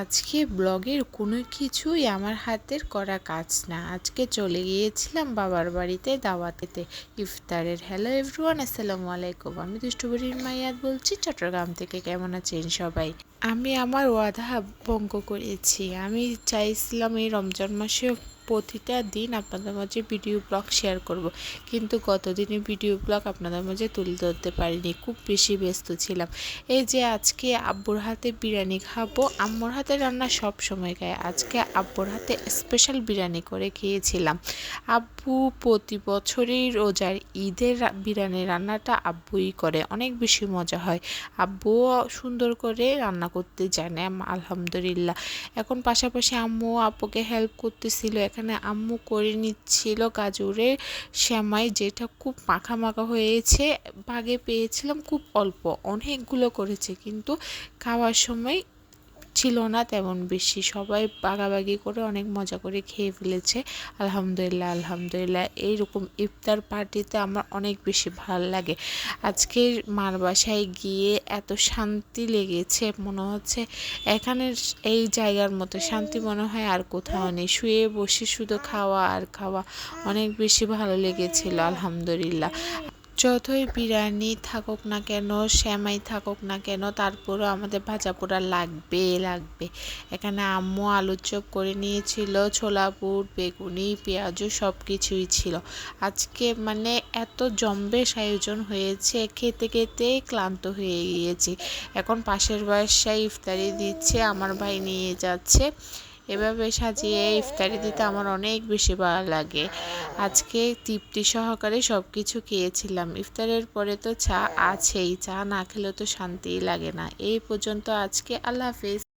আজকে ব্লগের কোনো কিছুই আমার হাতের করা কাজ না। আজকে চলে গিয়েছিলাম বাবার বাড়িতে দাওয়াতেতে ইফতারের। হ্যালো এভরিওয়ান আসসালামু আলাইকুম। আমি দুষ্টুবুরির মাইয়াদ বলছি, চট্টগ্রাম থেকে কেমন আছেন সবাই? আমি আমার ওয়াদা ভঙ্গ করেছি। আমি চাইছিলাম এই রমজান মাসে প্রতিটা দিন আপনাদের মাঝে ভিডিও ব্লগ শেয়ার করব। কিন্তু গতদিনের ভিডিও ব্লগ আপনাদের মাঝে তুলে ধরতে পারিনি, খুব বেশি ব্যস্ত ছিলাম। এই যে আজকে আব্বুর হাতে বিরিয়ানি খাব, আম্মুর হাতে রান্না সব সময় খায়। আজকে আব্বুর হাতে স্পেশাল বিরিয়ানি করে খেয়েছিলাম। আব্বু প্রতি বছরই রোজার ঈদের বিরিয়ানি রান্নাটা আব্বুই করে, অনেক বেশি মজা হয়। আব্বুও সুন্দর করে রান্না করতে জানে আলহামদুলিল্লাহ। এখন পাশাপাশি আম্মু আব্বুকে হেল্প করতেছিল এখানে আম্মু করে নিচ্ছিল গাজরের শ্যামাই যেটা খুব মাখা মাখা হয়েছে। ভাগে পেয়েছিলাম খুব অল্প, অনেকগুলো করেছে। কিন্তু খাওয়ার সময় ছিল না তেমন বেশি। সবাই বাগাবাগি করে অনেক মজা করে খেয়ে ফেলেছে। আলহামদুলিল্লাহ আলহামদুলিল্লাহ। এইরকম ইফতার পার্টিতে আমার অনেক বেশি ভালো লাগে। আজকে মার বাসায় গিয়ে এত শান্তি লেগেছে, মনে হচ্ছে এখানের এই জায়গার মতো শান্তি মনে হয় আর কোথাও নেই। শুয়ে বসে শুধু খাওয়া আর খাওয়া অনেক বেশি ভালো লেগেছিল, আলহামদুলিল্লাহ। যতই বিরিয়ানি থাকুক না কেন শ্যামাই থাকুক না কেন, তারপরও আমাদের ভাজা পোড়া লাগবে লাগবে। এখানে আম্মু আলুর চপ করে নিয়েছিল, ছোলা বুট বেগুনি, পেঁয়াজু সব কিছুই ছিল। আজকে মানে এত জম্বেশ আয়োজন হয়েছে, খেতে খেতে ক্লান্ত হয়ে গিয়েছি। এখন পাশের বাসায় ইফতারি দিচ্ছে, আমার ভাই নিয়ে যাচ্ছে। এভাবে সাজিয়ে ইফতারি দিতে আমার অনেক বেশি ভালো লাগে। আজকে তৃপ্তি সহকারে সব কিছু খেয়েছিলাম। ইফতারের পরে তো চা আছেই, চা না খেলে তো শান্তিই লাগে না। এই পর্যন্ত আজকে আল্লাহ হাফেজ।